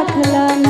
কথা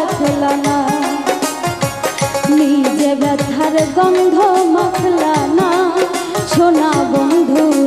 রাখলা না নিজে ব্যথার গন্ধ মাখলা না সোনা বন্ধু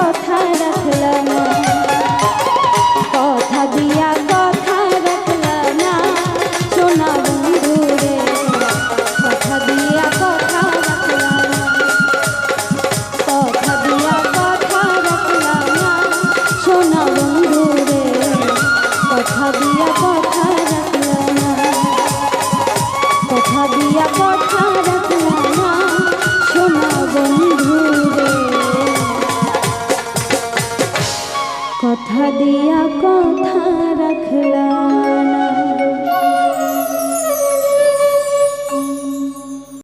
কথা